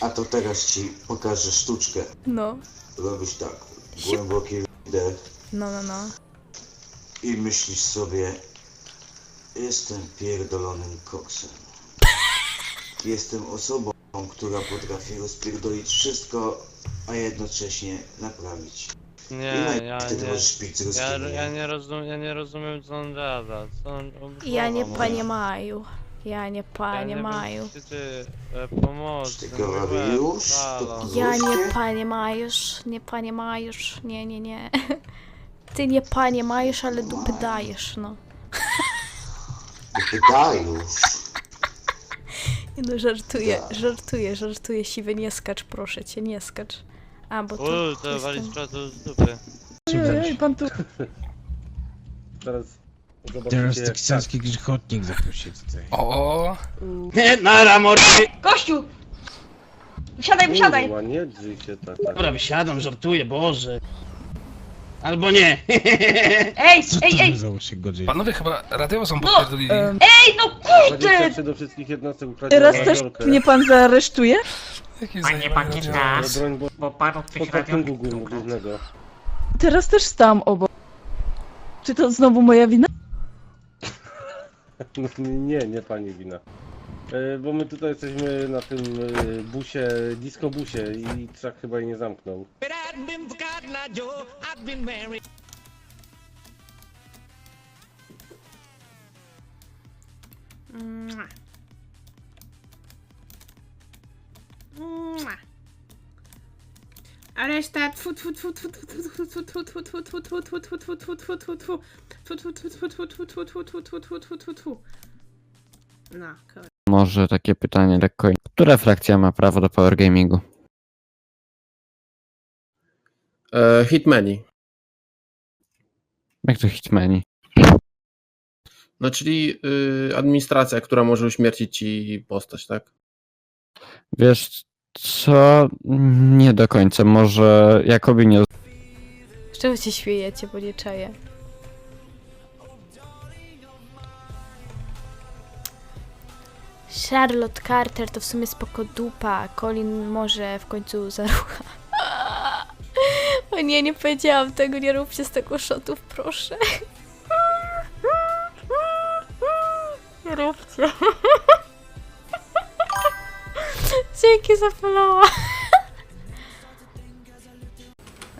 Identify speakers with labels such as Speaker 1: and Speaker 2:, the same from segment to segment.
Speaker 1: A to teraz ci pokażę sztuczkę.
Speaker 2: No.
Speaker 1: Robisz tak. Głęboki wdech.
Speaker 2: No, no, no.
Speaker 1: I myślisz sobie, jestem pierdolonym koksem. Jestem osobą, która potrafi rozpierdolić wszystko, a jednocześnie naprawić.
Speaker 3: Nie,
Speaker 1: I
Speaker 3: ja
Speaker 1: wtedy
Speaker 3: nie.
Speaker 1: możesz z
Speaker 3: Ja, ja, nie rozum, ja nie rozumiem, co on gada. Co on,
Speaker 2: Ja
Speaker 3: nie
Speaker 2: poniewaję. Я не
Speaker 3: Ja nie
Speaker 2: понимаю.
Speaker 3: wiem, czy ty e, pomocy.
Speaker 1: Ty говори już,
Speaker 3: halo.
Speaker 1: to
Speaker 2: Я не
Speaker 1: Русские?
Speaker 2: понимаешь, не понимаешь. Не-не-не. Ty nie понимаешь, ale dupy dajesz, no.
Speaker 1: Pytaj już.
Speaker 2: Nie no, żartuję, żartuję, żartuję, siwy, nie skacz, proszę cię, nie skacz. A, bo to
Speaker 3: Uuu, to
Speaker 2: jestem...
Speaker 3: walić pracę z dupy.
Speaker 4: Ej, pan tu...
Speaker 5: Teraz zobaczycie
Speaker 6: Teraz
Speaker 5: jak
Speaker 6: teksański grzechotnik zaprosił tutaj.
Speaker 7: O,
Speaker 4: Nara, mordy!
Speaker 8: Gościu! Wsiadaj,
Speaker 5: tak.
Speaker 8: wsiadaj!
Speaker 5: Kurwa, nie drzyj się tak. tak.
Speaker 4: Dobra, wysiadam, żartuję, Boże. Albo nie.
Speaker 8: Ej,
Speaker 6: Co
Speaker 8: ej,
Speaker 6: to
Speaker 8: ej!
Speaker 6: się
Speaker 7: panowie chyba radio są podpierdolili.
Speaker 8: Ej, no kurde!
Speaker 5: 23 do wszystkich jednostek ukradziono
Speaker 4: Teraz też
Speaker 5: radiolkę.
Speaker 4: mnie pan zaaresztuje?
Speaker 7: Jaki
Speaker 9: Panie
Speaker 7: radio.
Speaker 5: Broń bo
Speaker 9: bo panu
Speaker 5: głównego.
Speaker 4: Teraz też stałam obok. Czy to znowu moja wina?
Speaker 5: No, nie, nie pani wina. E, Bo my tutaj jesteśmy na tym e, busie, disco busie i trzak chyba jej nie zamknął.
Speaker 2: Mua. A reszta tfu tfu tfu tfu tfu tfu tfu tfu tfu tfu tfu tfu tfu tfu tfu tfu tfu tfu tfu. Tfu, tfu, tfu, tfu, tfu, tfu, tfu, tfu, tfu, tfu, tfu, tfu, tfu, tfu. No, kurde.
Speaker 3: Może takie pytanie lekko. Która frakcja ma prawo do power gamingu?
Speaker 10: E, Hitmani.
Speaker 3: Jak to hitmeni?
Speaker 10: No czyli y, administracja, która może uśmiercić ci postać, tak?
Speaker 3: Wiesz co? Nie do końca. Może Jakobi nie
Speaker 2: Z czego się śmiejecie, bo nie czaję? Charlotte Carter to w sumie spoko dupa. Colin może w końcu zarucha. O nie, nie powiedziałam tego, nie róbcie z tego shotów, proszę. Nie róbcie. Dzięki za followa.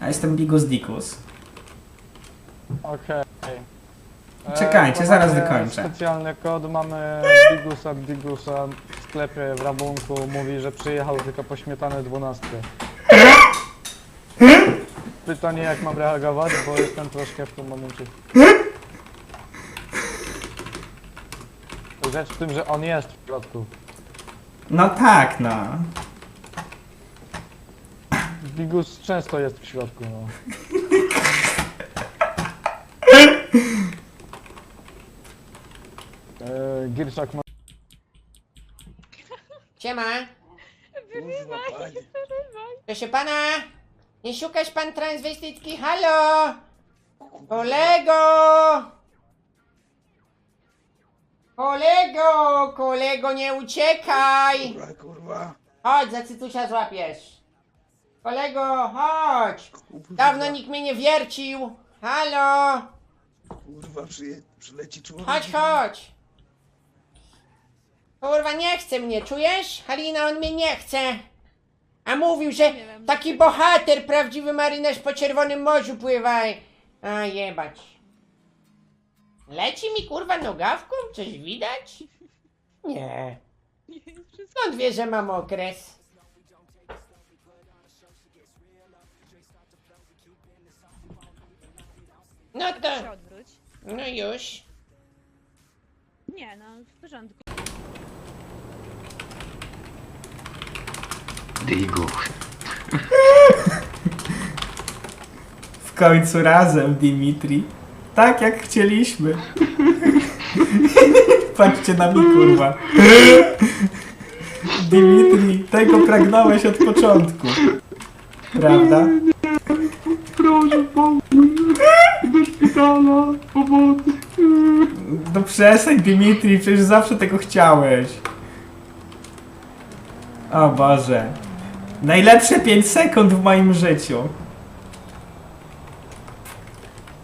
Speaker 9: Ja jestem Bigus Dikus.
Speaker 3: Okej.
Speaker 9: Czekajcie, zaraz wykończę.
Speaker 3: Specjalny kod mamy Bigusa Bigusa w sklepie w Rabunku. Mówi, że przyjechał tylko po śmietanę 12. Pytanie jak mam reagować, bo jestem troszkę w tym momencie. Rzecz w tym, że on jest w środku.
Speaker 9: No tak, no.
Speaker 3: Bigus często jest w środku, no. Eee, Girczak ma...
Speaker 8: Siema! Proszę pana! Nie szukasz pan transwestytki? Halo! Kolego! Kolego! Kolego, nie uciekaj! Chodź, za cytusia złapiesz. Kolego, chodź! Dawno nikt mnie nie wiercił! Halo!
Speaker 1: Kurwa, przyleci człowiek.
Speaker 8: Chodź, chodź! Kurwa, nie chce mnie, czujesz? Halina, on mnie nie chce! A mówił, że taki bohater, prawdziwy marynarz po czerwonym morzu pływa. A jebać. Leci mi kurwa nogawką? Coś widać? Nie. Skąd wie, że mam okres? No to,
Speaker 11: odwróć.
Speaker 8: no już.
Speaker 11: Nie, no w porządku.
Speaker 9: W końcu razem, Dimitri. Tak jak chcieliśmy. Patrzcie na mnie, kurwa. Dimitri, tego pragnąłeś od początku. Prawda? No przestań, Dimitri, przecież zawsze tego chciałeś. O Boże. Najlepsze 5 sekund w moim życiu.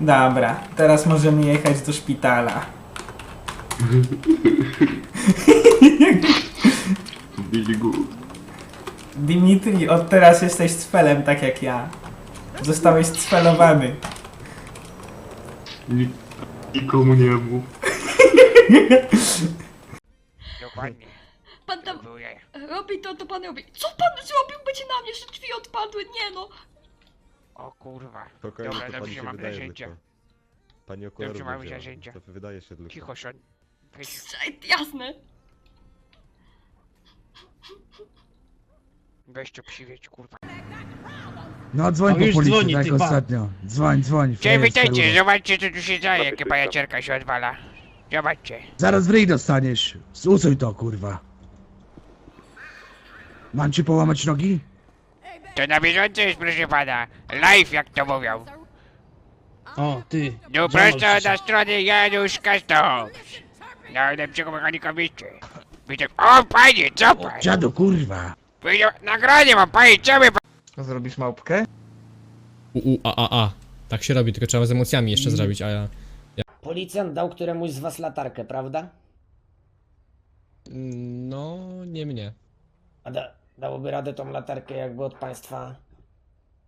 Speaker 9: Dobra, teraz możemy jechać do szpitala. Dimitri, od teraz jesteś cfelem tak jak ja. Zostałeś cfelowany.
Speaker 1: Nikomu nie mów.
Speaker 6: Dokładnie.
Speaker 11: Pan tam robi to, to pan robi. Co pan zrobił? Będzie na mnie, że drzwi odpadły. Nie no.
Speaker 6: O kurwa.
Speaker 12: Spokojnie,
Speaker 6: Dobra,
Speaker 12: to pani
Speaker 6: dobrze,
Speaker 12: się
Speaker 6: mam
Speaker 12: wydaje
Speaker 6: narzędzia.
Speaker 12: tylko. Pani okularów
Speaker 6: Dobrze, mamy
Speaker 12: nie wzięła,
Speaker 6: narzędzia.
Speaker 12: To wydaje się tylko.
Speaker 6: Cicho, Sean. Weź.
Speaker 11: Jasne.
Speaker 6: Weź to przywiedź, kurwa. No dzwoń
Speaker 7: po policję, tak
Speaker 6: ostatnio. Dzwoń, dzwoń. Cześć, witajcie, zobaczcie co tu się dzieje, jakie pajacerka się odwala. Zobaczcie.
Speaker 7: Zaraz w ryj dostaniesz. Usuń to, kurwa. Mam ci połamać nogi?
Speaker 6: To na bieżąco jest, proszę pana. Live, jak to mówią.
Speaker 7: O, ty.
Speaker 6: No prosto na stronę Janusz Kastow. Najlepszego mechanika mieście. Widzę... O, panie, co pan?
Speaker 7: Dziadu, kurwa.
Speaker 6: Powiedział, nagranie mam, panie, co my
Speaker 3: Zrobisz małpkę?
Speaker 13: U, u, a, a, a. Tak się robi, tylko trzeba z emocjami jeszcze zrobić, a ja...
Speaker 8: Policjant dał któremuś z was latarkę, prawda?
Speaker 13: No, nie mnie.
Speaker 8: A da, dałoby radę tą latarkę jakby od państwa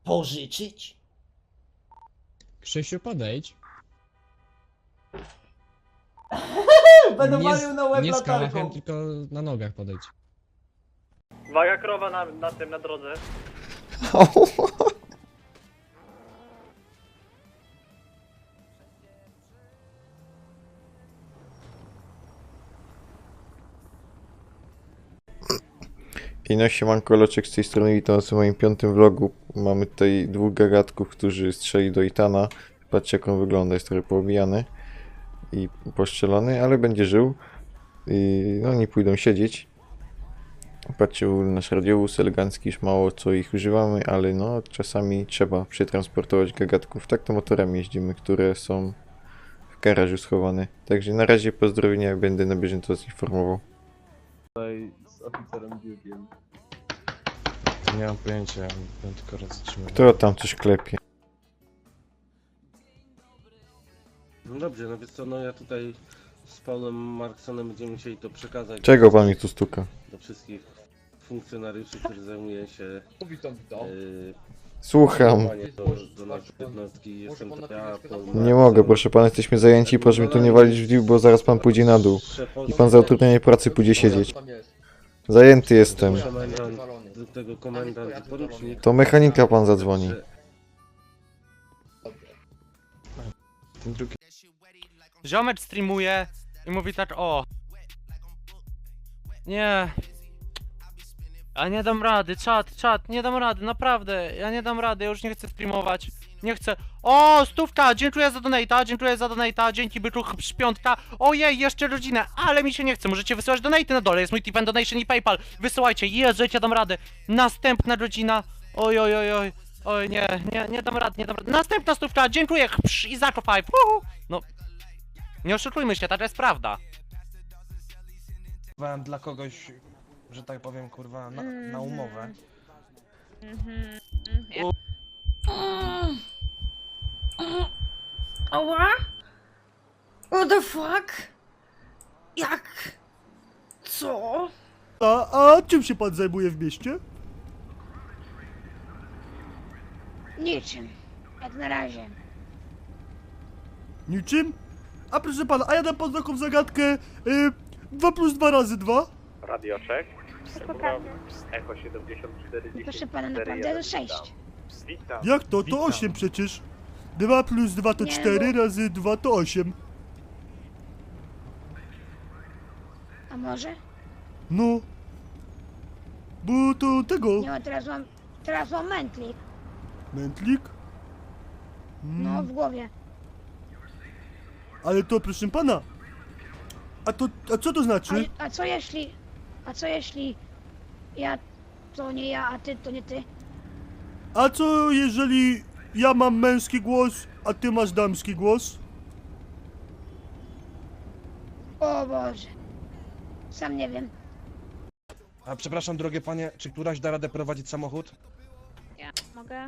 Speaker 8: pożyczyć?
Speaker 13: Krzysiu, podejdź.
Speaker 8: Będę
Speaker 13: Nie
Speaker 8: walił na łeb
Speaker 13: Nie z
Speaker 8: latarką.
Speaker 13: tylko na nogach podejdź.
Speaker 3: Uwaga, krowa na, na tym, na drodze.
Speaker 12: I no siemanko, Loczek z tej strony, witam w moim piątym vlogu. Mamy tutaj dwóch gagatków, którzy strzeli do Itana. Patrzcie jak on wygląda, jest trochę poobijany i poszczelony, ale będzie żył. I no nie pójdą siedzieć. Patrzcie, nasz radiowóz elegancki, już mało co ich używamy, ale no czasami trzeba przetransportować gagatków. Tak to motorami jeździmy, które są w garażu schowane. Także na razie pozdrowienia, będę na bieżąco informował.
Speaker 5: Z oficerem biurkiem.
Speaker 12: Nie mam pojęcia, bym tylko raz zatrzymał. Kto tam coś klepie?
Speaker 5: No dobrze, no wiesz co, no ja tutaj z Paulem Marksonem będziemy musieli to przekazać
Speaker 12: Czego pan mi tu stuka?
Speaker 5: do wszystkich funkcjonariuszy, którzy zajmują się yy,
Speaker 12: Słucham.
Speaker 5: do, do jednostki. Jestem to ja, Paul
Speaker 12: Nie
Speaker 5: Markson.
Speaker 12: mogę, proszę pana, jesteśmy zajęci, proszę mi tu nie walić w dół, bo zaraz pan pójdzie na dół. I pan za utrudnienie pracy pójdzie siedzieć. Zajęty jestem.
Speaker 5: Komendant, do tego komendant i porucznik.
Speaker 12: To mechanika pan zadzwoni.
Speaker 3: Ziomecz streamuje i mówi tak o. Nie. Ja nie dam rady, czat, czat, nie dam rady, naprawdę, ja nie dam rady, ja już nie chcę streamować. Nie chcę. O, stówka, dziękuję za donata, dziękuję za donata, dzięki byczu piątka. Ojej, jeszcze rodzinę, ale mi się nie chce, możecie wysyłać donaty na dole, jest mój tip and donation i paypal. Wysyłajcie, Jezu, ja dam radę. Następna rodzina, oj, oj, oj, oj. Oj, nie, nie, nie dam rady, nie dam rady. Następna stówka, dziękuję, psz, i Zako 5, uhu. No, nie oszukujmy się, taka jest prawda.
Speaker 7: Dla kogoś, że tak powiem, kurwa, na, na umowę.
Speaker 2: Oła? What the fuck? Jak? Co?
Speaker 3: A, a czym się pan zajmuje w mieście?
Speaker 11: Niczym. Jak na razie.
Speaker 3: Niczym? A proszę pana, a ja dam pan taką zagadkę y, 2 plus 2 razy 2?
Speaker 12: Radioczek?
Speaker 11: Spokojnie.
Speaker 12: Echo 74
Speaker 11: Proszę pana, naprawdę to 6.
Speaker 12: Witam.
Speaker 3: Jak to? To
Speaker 12: Witam.
Speaker 3: 8 przecież. 2 plus 2 to
Speaker 11: Nie,
Speaker 3: 4, razy 2 to 8.
Speaker 11: A może?
Speaker 3: No. Bo to tego.
Speaker 11: Nie, bo teraz mam... Teraz mam mętlik.
Speaker 3: Mętlik?
Speaker 11: No,
Speaker 3: Mm,
Speaker 11: w głowie.
Speaker 3: ale to proszę pana. A to, a co to znaczy?
Speaker 11: A, a co jeśli... A co jeśli... Ja... To nie ja, a ty to nie ty?
Speaker 3: A co jeżeli ja mam męski głos, a ty masz damski głos?
Speaker 11: O Boże. Sam nie wiem.
Speaker 7: A przepraszam, drogie panie, czy któraś da radę prowadzić samochód?
Speaker 11: Ja mogę.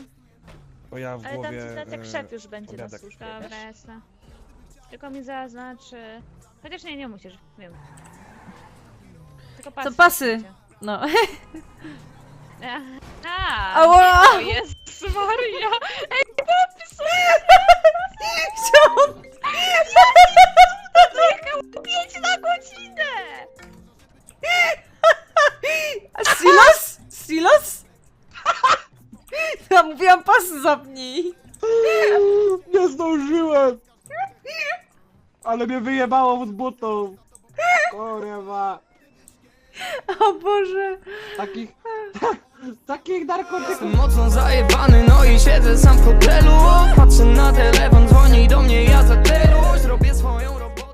Speaker 7: Bo ja w
Speaker 11: Ale tam
Speaker 7: głowie...
Speaker 11: cytat jak
Speaker 7: e,
Speaker 11: szef już będzie na
Speaker 7: obiadek.
Speaker 11: służbie. Dobra, jasne. Tylko mi zaznaczy... Chociaż nie, nie musisz, wiem. Tylko pasy.
Speaker 4: To pasy. No.
Speaker 11: A,
Speaker 4: Ała!
Speaker 11: O Jezus Maria! Ej, są...
Speaker 4: Chciałam...
Speaker 11: Dojechał 5 na godzinę!
Speaker 4: Silos? Silos? Ja mówiłam pasy zapnij.
Speaker 5: Nie zdążyłem! Ale mnie wyjebało z butą! Kurwa!
Speaker 4: O Boże.
Speaker 5: Takich... takich narkotyków...
Speaker 14: Jestem mocno zajebany, no i siedzę sam w hotelu. Patrzę na telefon, dzwoni do mnie, ja za tylu. Zrobię swoją robotę